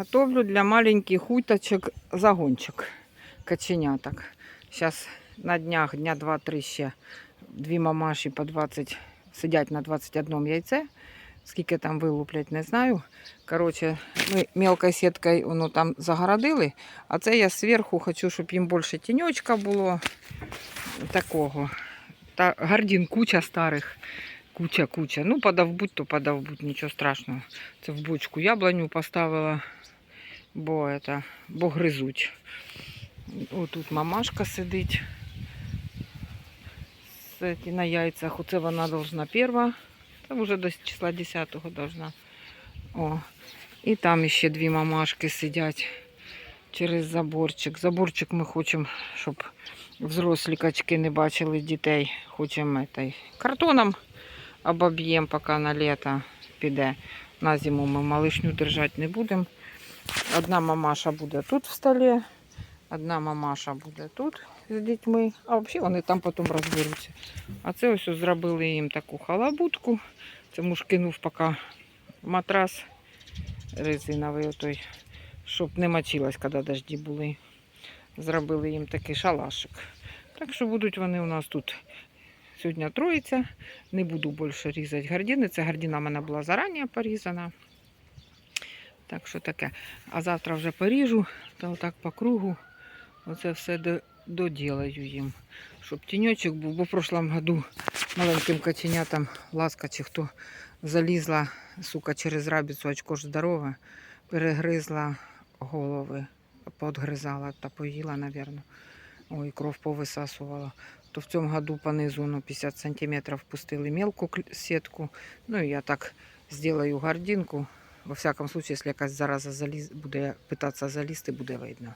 Готовлю для маленьких уточек загончик каченяток. Зараз на днях, дня 2-3 ще дві мамаші по 20 сидять на 21 яйце. Скільки там вилуплять, не знаю. Коротше, ми мелкою сіткою воно там загородили, а це я зверху хочу, щоб їм більше тіньочка було такого. Та гардін куча старих. Куча, куча. Ну, подовбуть, то подовбуть, нічого страшного. Це в бочку яблуню поставила, бо, это, бо гризуть. Отут мамашка сидить. На яйцях. Оце вона должна перша. Це вже до числа 10-го должна. О. І там ще дві мамашки сидять через заборчик. Заборчик ми хочемо, щоб взрослі качки не бачили дітей. Хочемо картоном обоб'ємо, поки на літо піде. На зиму ми малишню держати не будемо. Одна мамаша буде тут в столі, одна мамаша буде тут з дітьми, а взагалі вони там потім розберуться. А це ось зробили їм таку халабутку. Це муж кинув поки матрас резиновий, отой, щоб не мочилась, коли дожді були. Зробили їм такий шалашик. Так що будуть вони у нас тут сьогодні троїця. Не буду більше різати гардини. Ця гардина в мене була зарані порізана. Так що таке. А завтра вже поріжу, та отак по кругу. Оце все доділаю їм. Щоб тіньочок був, бо в прошлому году маленьким каченятам ласка чи хто залізла, сука, через рабіцу, очко ж здорове, перегризла голови, подгризала та поїла, напевно. Ой, кров повисасувала. То в цьому году по низу ну, 50 сантиметров пустили мелку сетку. Ну я так зроблю гардинку. Во всякому случае, якщо якась зараза заліз, буде питатися залізти, буде видно.